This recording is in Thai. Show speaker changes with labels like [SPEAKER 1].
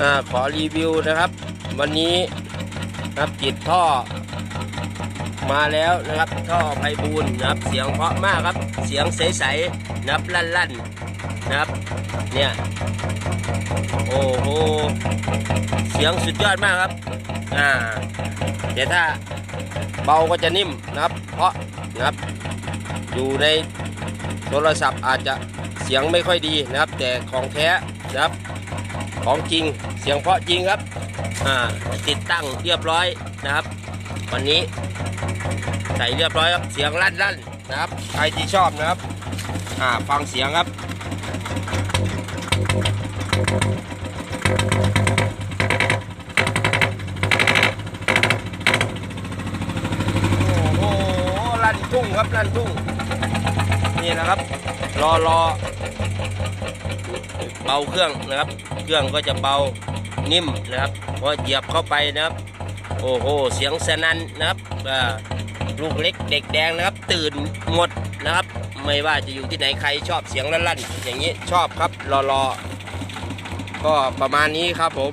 [SPEAKER 1] อาขอรีวิวนะครับ วันนี้นะครับติดท่อ มาแล้วนะครับท่อไพบูลนะครับ เสียงเพราะมากครับ เสียงใสๆนะครับลั่นๆนะครับ เนี่ย โอ้โห เสียงสุดยอดมากครับ อ่าเดี๋ยวถ้าเบาก็จะนิ่มนะครับ เพราะนะครับ อยู่ในโทรศัพท์อาจจะ เสียงไม่ค่อยดีนะครับ แต่ของแท้นะครับ ของจริงเสียงเพราะจริงครับอ่าติดตั้งเรียบร้อยนะครับ วันนี้ใส่เรียบร้อยครับเสียงลั่นลั่นๆนะครับใครที่ชอบนะครับอ่าฟังเสียงครับโอ้โหลั่นทุ่งครับลั่นทุ่งนี่นะครับ รอรอเบาเครื่องนะครับ เครื่องก็จะเบานิ่มนะครับพอเหยียบเข้าไปนะครับ โอ้โหเสียงสนั่นนะครับลูกเล็กเด็กแดงนะครับ ตื่นหมดนะครับ ไม่ว่าจะอยู่ที่ไหนใครชอบเสียงลั่นๆอย่างนี้ชอบครับรอรอก็ประมาณนี้ครับผม